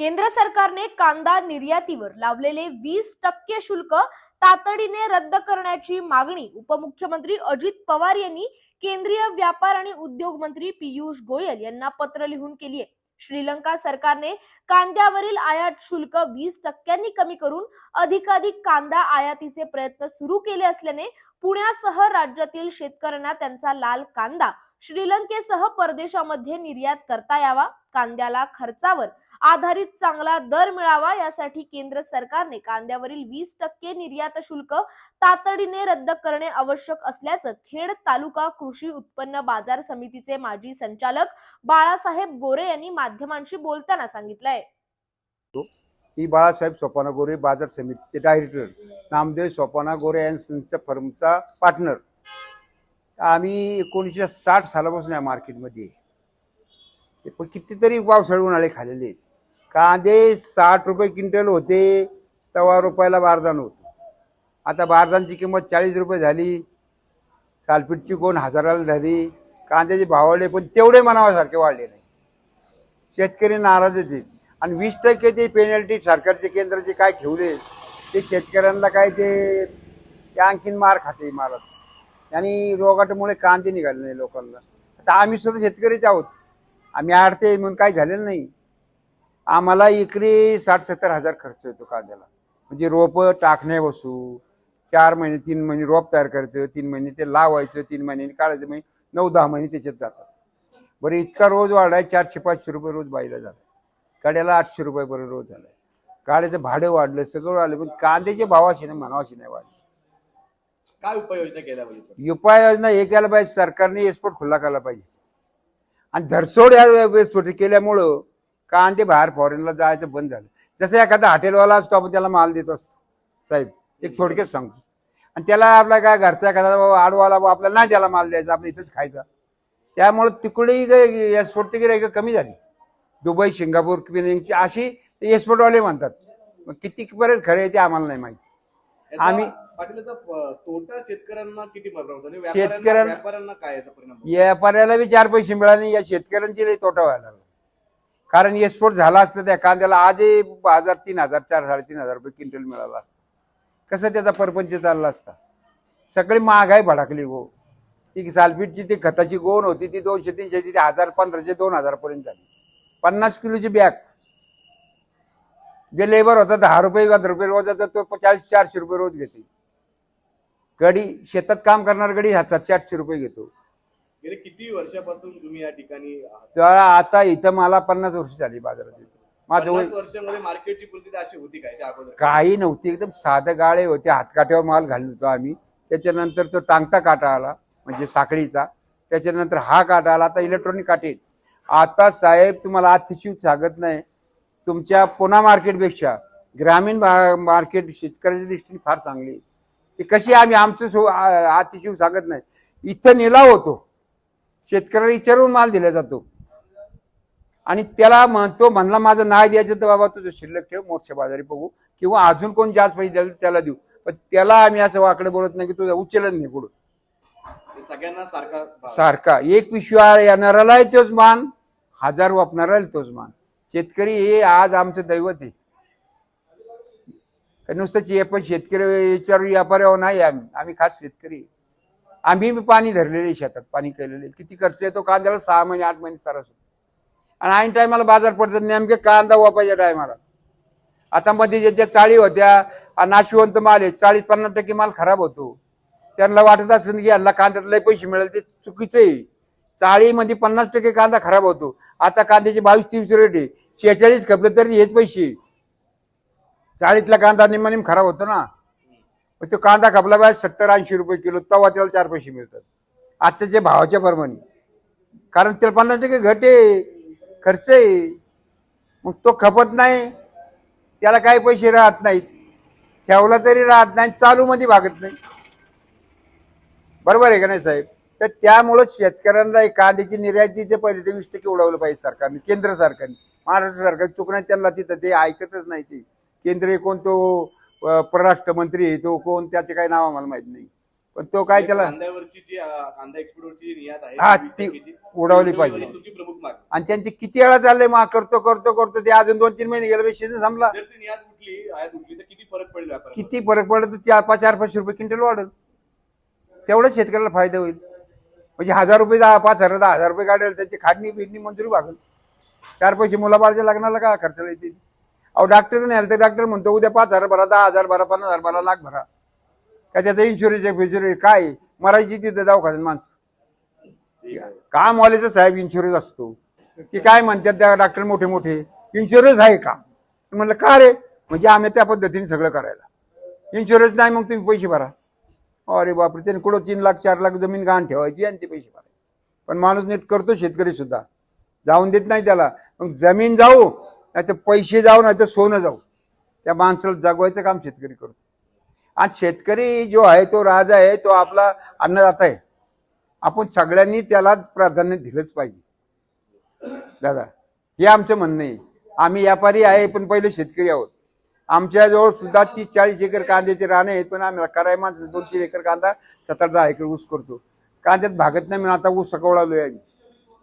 केंद्र सरकारने कांदा निर्यातीवर लावलेले वीस टक्के शुल्क तातडीने रद्द करण्याची मागणी उपमुख्यमंत्री अजित पवार यांनी केंद्रीय व्यापार आणि उद्योग मंत्री पियुष गोयल यांना पत्र लिहून केली आहे. श्रीलंका सरकारने कांद्यावरील आयात शुल्क वीस टक्क्यांनी कमी करून अधिकाधिक कांदा आयातीचे प्रयत्न सुरू केले असल्याने पुण्यासह राज्यातील शेतकऱ्यांना त्यांचा लाल कांदा श्रीलंकेसह परदेशामध्ये निर्यात करता यावा कांद्याला खर्चावर आधारित चांगला दर मिळावा यासाठी केंद्र सरकारने कांद्यावरील वीस टक्के निर्यात शुल्क तातडीने रद्द करणे आवश्यक असल्याचं खेड तालुका कृषी उत्पन्न बाजार समितीचे माजी संचालक बाळासाहेब गोरे यांनी माध्यमांशी बोलताना सांगितलंय. मी बाळासाहेब सोपाना गोरे बाजार समितीचे डायरेक्टर नामदेव सोपाना गोरे यांच्या फर्मचा पार्टनर. आम्ही एकोणीसशे साठ सालापासून या मार्केटमध्ये ते पण कितीतरी पावसाळी उन्हाळे खाल्लेले आहेत. कांदे साठ रुपये क्विंटल होते तेव्हा रुपयाला बारदान होतं. आता बारदानची किंमत चाळीस रुपये झाली. सालपीठची कोण हजाराला झाली कांद्याचे भाव वाढले पण तेवढे मनावासारखे वाढले नाही. शेतकरी नाराजच आहेत. आणि वीस टक्के ते पेनल्टी सरकारचे केंद्राचे काय ठेवले ते शेतकऱ्यांना काय ते ते आणखीन मार खाते मारत. आणि रोगाटामुळे कांदे निघाले नाही लोकांना. आता आम्ही सुद्धा शेतकरीच आहोत. आम्ही आडते म्हणून काही झालेलं नाही. आम्हाला इकडे साठ सत्तर हजार खर्च येतो कांद्याला. म्हणजे रोपं टाकणे बसू चार महिने तीन महिने रोप तयार करायचं तीन महिने ते लावायचं तीन महिने काढायचं म्हणजे नऊ दहा महिने त्याच्यात जातात. बरं इतका रोज वाढलाय चारशे पाचशे रुपये रोज बाईला झाला गाड्याला आठशे रुपयापर्यंत रोज झालाय. गाड्याचं भाडं वाढलं सगळं वाढलं पण कांद्याचे भावाशी नाही म्हणावाशी नाही वाढले. काय उपाययोजना केल्या पाहिजे? उपाययोजना हे केलं पाहिजे सरकारने एक्सपोर्ट खुला केला पाहिजे. आणि धरसोड या एक्सपोर्ट केल्यामुळं कांदे बाहेर फॉरेनला जायचं बंद झालं. जसं एखादा हॉटेलवाला असतो आपण त्याला माल देत असतो. साहेब एक थोडक्यात सांगतो. आणि त्याला आपला काय घरचा एखादा बाबा आडवाला बाबा आपल्याला नाही त्याला माल द्यायचा आपल्या इथंच खायचा. त्यामुळं तिकडेही एक्सपोर्टची गिरायकं कमी झाली. दुबई सिंगापूर क्विनिंगची अशी एक्सपोर्टवाले म्हणतात. मग कितीपर्यंत खरं आहे ते आम्हाला नाही माहिती. आम्ही- तोटा शेतकऱ्यांना किती शेतकऱ्यांना- काय परिणाम? व्यापाऱ्याला बी चार पैसे मिळाले या शेतकऱ्यांची तोटा व्हायला लागला. कारण एक्सपोर्ट झाला असतं त्या कांद्याला आजही हजार तीन हजार चार साडेतीन हजार रुपये क्विंटल मिळाला असतं. कसं त्याचा परपंच चालला असता? सगळी महागाई भडकली हो. गो ती सालपीठची ती खताची गोण होती ती दोनशे तीनशे ती हजार पंधराशे दोन हजारपर्यंत झाली. पन्नास किलोची बॅग. जे लेबर होता दहा रुपये पंधरा रुपये रोजाचा तो चाळीस चारशे रुपये रोज घेते. गडी शेतात काम करणार गडी हा सातशे आठशे रुपये घेतो. गेले किती वर्षापासून तुम्ही या ठिकाणी आहात? तर आता इथं मला पन्नास वर्ष झाली बाजारात येतो माझं वय पन्नास वर्षामध्ये मार्केटची परिस्थिती अशी होती काय याच्या अगोदर? काही नव्हती. एकदम साधं गाळे होते. हातकाट्यावर माल घालत होतो आम्ही. त्याच्यानंतर तो टांगता काटा आला म्हणजे साखळीचा. त्याच्यानंतर हा काटा आला. आता इलेक्ट्रॉनिक काटे. आता साहेब तुम्हाला अतिशय सांगत नाही. तुमच्या पुणा मार्केटपेक्षा ग्रामीण भा- मार्केट शेतकऱ्याच्या दृष्टीने फार चांगली आहे. ती कशी आम्ही आमचं सो अतिशय सांगत नाही. इथं निलाव होतो. शेतकऱ्याला विचारून माल दिला जातो. आणि त्याला म्हणतो म्हणला माझं नाही द्यायचं तर बाबा तुझं शिल्लक ठेव मोठ्या बाजारी बघू. किंवा अजून कोण जास्त पैसे द्याल त्याला देऊ. पण त्याला आम्ही असं वाकडं बोलत नाही की तुझं उचलत नाही पुढं. सगळ्यांना सारखा. सारखा. एक पिशव्या येणारालाही तोच मान हजार वापणाराला तोच मान. शेतकरी हे आज आमचं दैवत आहे. हे पण शेतकरी याच्यावर व्यापाऱ्यावर नाही आम्ही. आम्ही खास शेतकरी. आम्ही बी पाणी धरलेले शेतात पाणी केलेले किती खर्च येतो कांद्याला? सहा महिने आठ महिने त्रास होतो. आणि ऐन टायमाला बाजार पडतात नेमके कांदा वापायच्या टायमाला. आता मध्ये ज्याच्या चाळी होत्या नाशिवंत माल आहे चाळीस पन्नास टक्के माल खराब होतो. त्यांना वाटत असेल की यांना कांद्यात लय पैसे मिळेल ते चुकीचं आहे. चाळीमध्ये पन्नास टक्के कांदा खराब होतो. आता कांद्याचे बावीस तेवीस रेट आहे. शेहेचाळीस खपले तरी हेच पैसे. चाळीतला कांदा निम्मा निम खराब होतो ना. मग तो कांदा खपला पाहिजे सत्तर ऐंशी रुपये किलो तेव्हा त्याला चार पैसे मिळतात. आजच्या जे भावाच्या प्रमाणे कारण त्याला पन्नास टक्के घट आहे खर्च आहे. मग तो खपत नाही त्याला काही पैसे राहत नाहीत. ठेवला तरी राहत नाही चालूमध्ये भागत नाही. बरोबर आहे का नाही साहेब? तर त्यामुळं शेतकऱ्यांना कांद्याची निर्यातीचे पहिले ते वीस टक्के उडवलं पाहिजे सरकारने केंद्र सरकारने. महाराष्ट्र सरकार चुकणार त्यांना तिथं ते ऐकतच नाही ते. केंद्रीय कोणतो परराष्ट्र मंत्री तो कोण त्याचे काही नाव आम्हाला माहीत नाही. पण तो काय त्याला कांद्यावरची जी अं, कांदा एक्सपोर्टवरची निर्यात आहे हा, 20 ती टक्केची, उडवली ती पाहिजे. तुमची प्रमुख मागणी आणि त्यांचे किती वेळा चाललंय मा करतो करतो करतो ते अजून दोन तीन महिने गेले सीझन संपला. जर ती निर्यात उठली आयात उठली तर किती फरक पडेल किती फरक पडत तर चार पाच चार पाचशे रुपये क्विंटल वाढेल. तेवढंच शेतकऱ्याला फायदा होईल. म्हणजे हजार रुपये दहा पाच हजार दहा हजार रुपये काढेल त्याची खाडणी बिडणी मंजुरी भागेल. चार पैसे मुलाबाळच्या लग्नाला का खर्चाला येतील? अहो डॉक्टर नाही आलं तर डॉक्टर म्हणतो उद्या पाच हजार भरा दहा हजार भरा पन्नास हजार भरा लाख भरा. काय त्याचा इन्शुरन्स फिन्शुरन्स काय? मरायची तिथे दवाखान्यात माणसं. ठीक आहे. साहेब इन्शुरन्स असतो. की काय म्हणतात त्या डॉक्टर मोठे मोठे इन्शुरन्स आहे का? म्हणलं का रे? म्हणजे आम्ही त्या पद्धतीने सगळं करायला. इन्शुरन्स नाही मग तुम्ही पैसे भरा. अरे बापरे त्याने कुठं तीन लाख चार लाख जमीन गहाण ठेवायची आणि ते पैसे भरायचे. पण माणूस नीट करतो शेतकरी सुद्धा. जाऊन देत नाही त्याला. मग जमीन जाऊ नाही तर पैसे जाऊ नाही तर सोनं जाऊ. त्या माणसाला जगवायचं काम शेतकरी करतो आणि शेतकरी जो आहे तो राजा आहे तो आपला अन्नदाता आहे. आपण सगळ्यांनी त्याला प्राधान्य दिलंच पाहिजे. दादा हे आमचं म्हणणं आहे. आम्ही व्यापारी आहे पण पहिले शेतकरी आहोत. आमच्याजवळ सुद्धा तीस चाळीस एकर कांद्याचे राणे आहेत पण आम्ही कराय माणसं दोन तीन एकर कांदा सतरा दहा एकर ऊस करतो. कांद्यात भागत नाही म्हणून आता ऊस सकवळालोय आम्ही.